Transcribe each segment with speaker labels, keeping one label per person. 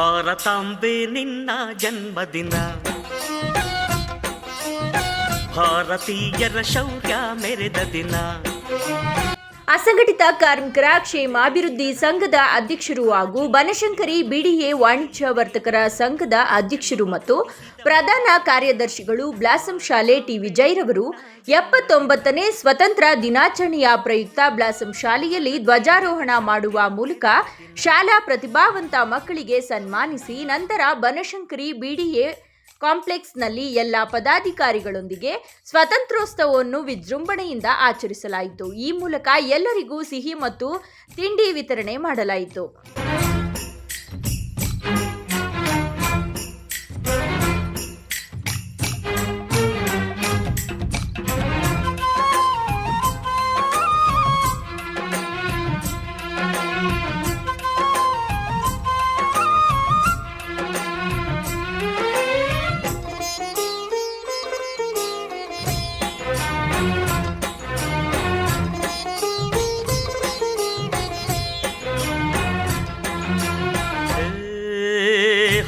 Speaker 1: ಭಾರತಾಂಬೆ ನಿನ್ನ ಜನ್ಮದಿನ. ಭಾರತೀಯರ ಶೌರ್ಯ ಮೆರೆದ ದಿನ.
Speaker 2: ಅಸಂಘಟಿತ ಕಾರ್ಮಿಕರ ಕ್ಷೇಮಾಭಿವೃದ್ಧಿ ಸಂಘದ ಅಧ್ಯಕ್ಷರು ಹಾಗೂ ಬನಶಂಕರಿ ಬಿಡಿಎ ವಾಣಿಜ್ಯ ವರ್ತಕರ ಸಂಘದ ಅಧ್ಯಕ್ಷರು ಮತ್ತು ಪ್ರಧಾನ ಕಾರ್ಯದರ್ಶಿಗಳು ಬ್ಲಾಸಂ ಶಾಲೆ ಟಿ ವಿಜಯ್ರವರು ಎಪ್ಪತ್ತೊಂಬತ್ತನೇ ಸ್ವತಂತ್ರ ದಿನಾಚರಣೆಯ ಪ್ರಯುಕ್ತ ಬ್ಲಾಸಂ ಶಾಲೆಯಲ್ಲಿ ಧ್ವಜಾರೋಹಣ ಮಾಡುವ ಮೂಲಕ ಶಾಲಾ ಪ್ರತಿಭಾವಂತ ಮಕ್ಕಳಿಗೆ ಸನ್ಮಾನಿಸಿ ನಂತರ ಬನಶಂಕರಿ ಬಿಡಿಎ ಕಾಂಪ್ಲೆಕ್ಸ್ನಲ್ಲಿ ಎಲ್ಲ ಪದಾಧಿಕಾರಿಗಳೊಂದಿಗೆ ಸ್ವಾತಂತ್ರ್ಯೋತ್ಸವವನ್ನು ವಿಜೃಂಭಣೆಯಿಂದ ಆಚರಿಸಲಾಯಿತು. ಈ ಮೂಲಕ ಎಲ್ಲರಿಗೂ ಸಿಹಿ ಮತ್ತು ತಿಂಡಿ ವಿತರಣೆ ಮಾಡಲಾಯಿತು.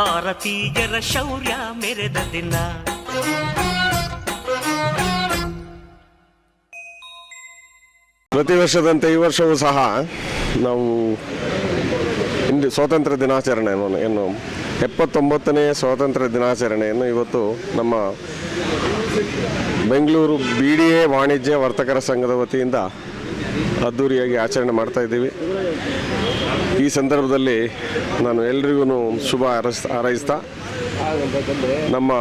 Speaker 1: ಭಾರತೀಯರ ಶೌರ್ಯ ಮೆರೆದ ದಿನ.
Speaker 3: ಪ್ರತಿ ವರ್ಷದಂತೆ ಈ ವರ್ಷವೂ ಸಹ ನಾವು ಇಂದು ಸ್ವಾತಂತ್ರ್ಯ ದಿನಾಚರಣೆಯನ್ನು ಏನು ಎಪ್ಪತ್ತೊಂಬತ್ತನೇ ಸ್ವಾತಂತ್ರ್ಯ ದಿನಾಚರಣೆಯನ್ನು ಇವತ್ತು ನಮ್ಮ ಬೆಂಗಳೂರು ಬಿ ಡಿ ಎ ವಾಣಿಜ್ಯ ವರ್ತಕರ ಸಂಘದ ವತಿಯಿಂದ ಅದ್ಧೂರಿಯಾಗಿ ಆಚರಣೆ ಮಾಡ್ತಾ ಇದ್ದೀವಿ. ಈ ಸಂದರ್ಭದಲ್ಲಿ ನಾನು ಎಲ್ರಿಗೂ ಶುಭ ಹಾರೈಸ್ ಹಾರೈಸ್ತಾ, ನಮ್ಮ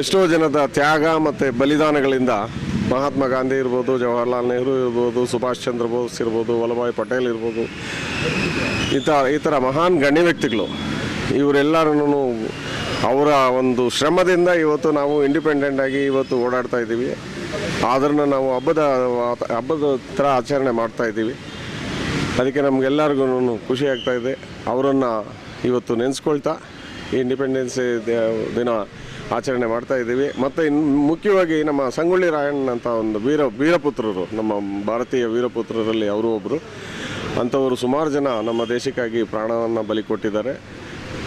Speaker 3: ಎಷ್ಟೋ ಜನದ ತ್ಯಾಗ ಮತ್ತು ಬಲಿದಾನಗಳಿಂದ ಮಹಾತ್ಮ ಗಾಂಧಿ ಇರ್ಬೋದು, ಜವಾಹರ್ಲಾಲ್ ನೆಹರು ಇರ್ಬೋದು, ಸುಭಾಷ್ ಚಂದ್ರ ಬೋಸ್ ಇರ್ಬೋದು, ವಲ್ಲಭಾಯ್ ಪಟೇಲ್ ಇರ್ಬೋದು, ಈ ಥರ ಈ ಥರ ಮಹಾನ್ ಗಣ್ಯ ವ್ಯಕ್ತಿಗಳು. ಇವರೆಲ್ಲರೂ ಅವರ ಒಂದು ಶ್ರಮದಿಂದ ಇವತ್ತು ನಾವು ಇಂಡಿಪೆಂಡೆಂಟ್ ಆಗಿ ಇವತ್ತು ಓಡಾಡ್ತಾ ಇದ್ದೀವಿ. ಅದನ್ನು ನಾವು ಹಬ್ಬದ ಹಬ್ಬದ ಥರ ಆಚರಣೆ ಮಾಡ್ತಾ ಇದ್ದೀವಿ. ಅದಕ್ಕೆ ನಮಗೆಲ್ಲರಿಗೂ ಖುಷಿ ಆಗ್ತಾ ಇದೆ. ಅವರನ್ನು ಇವತ್ತು ನೆನೆಸ್ಕೊಳ್ತಾ ಇಂಡಿಪೆಂಡೆನ್ಸ್ ದಿನ ಆಚರಣೆ ಮಾಡ್ತಾ ಇದ್ದೀವಿ. ಮತ್ತು ಇನ್ನು ಮುಖ್ಯವಾಗಿ ನಮ್ಮ ಸಂಗೊಳ್ಳಿ ರಾಯಣ್ಣ ಅಂತ ಒಂದು ವೀರ, ವೀರಪುತ್ರರು, ನಮ್ಮ ಭಾರತೀಯ ವೀರಪುತ್ರರಲ್ಲಿ ಅವರು ಒಬ್ಬರು ಅಂಥವರು ಸುಮಾರು ಜನ ನಮ್ಮ ದೇಶಕ್ಕಾಗಿ ಪ್ರಾಣವನ್ನು ಬಲಿ ಕೊಟ್ಟಿದ್ದಾರೆ.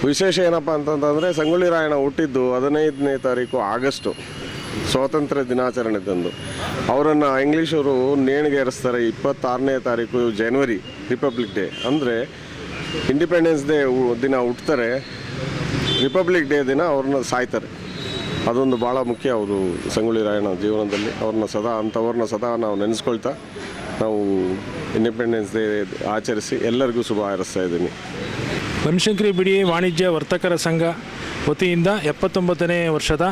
Speaker 3: ವಿಶೇಷ ಏನಪ್ಪ ಅಂತಂತಂದರೆ ಸಂಗೊಳ್ಳಿ ರಾಯಣ್ಣ ಹುಟ್ಟಿದ್ದು ಹದಿನೈದನೇ ತಾರೀಕು ಆಗಸ್ಟು. ಸ್ವಾತಂತ್ರ್ಯ ದಿನಾಚರಣೆದಂದು ಅವರನ್ನು ಇಂಗ್ಲೀಷವರು ನೇಣಿಗೆ ಏರಿಸ್ತಾರೆ ಇಪ್ಪತ್ತಾರನೇ ತಾರೀಕು ಜನವರಿ ರಿಪಬ್ಲಿಕ್ ಡೇ ಅಂದರೆ ಇಂಡಿಪೆಂಡೆನ್ಸ್ ಡೇ ದಿನ ಹುಟ್ತಾರೆ. ರಿಪಬ್ಲಿಕ್ ಡೇ ದಿನ ಅವ್ರನ್ನ ಸಾಯ್ತಾರೆ. ಅದೊಂದು ಭಾಳ ಮುಖ್ಯ ಅವರು ಸಂಗೊಳ್ಳಿ ರಾಯಣ್ಣ ಜೀವನದಲ್ಲಿ. ಅವ್ರನ್ನ ಸದಾ ಅಂಥವ್ರನ್ನ ಸದಾ ನಾವು ನೆನೆಸ್ಕೊಳ್ತಾ ನಾವು ಇಂಡಿಪೆಂಡೆನ್ಸ್ ಡೇ ಆಚರಿಸಿ ಎಲ್ಲರಿಗೂ ಶುಭ ಹಾರೈಸ್ತಾ ಇದ್ದೀನಿ.
Speaker 4: ಬನಶಂಕರಿ ಬಿಡಿ ವಾಣಿಜ್ಯ ವರ್ತಕರ ಸಂಘ ವತಿಯಿಂದ ಎಪ್ಪತ್ತೊಂಬತ್ತನೇ ವರ್ಷದ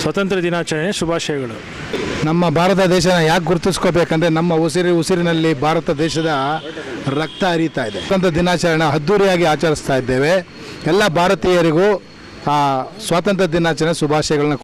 Speaker 4: ಸ್ವಾತಂತ್ರ್ಯ ದಿನಾಚರಣೆ ಶುಭಾಶಯಗಳು.
Speaker 5: ನಮ್ಮ ಭಾರತ ದೇಶನ ಯಾಕೆ ಗುರುತಿಸ್ಕೋಬೇಕಂದ್ರೆ ನಮ್ಮ ಉಸಿರಿ ಉಸಿರಿನಲ್ಲಿ ಭಾರತ ದೇಶದ ರಕ್ತ ಹರಿತಾ ಇದೆ. ಸ್ವಾತಂತ್ರ್ಯ ದಿನಾಚರಣೆ ಅದ್ದೂರಿಯಾಗಿ ಆಚರಿಸ್ತಾ ಇದ್ದೇವೆ. ಎಲ್ಲ ಭಾರತೀಯರಿಗೂ ಆ, ಸ್ವಾತಂತ್ರ್ಯ ದಿನಾಚರಣೆ ಶುಭಾಶಯಗಳನ್ನ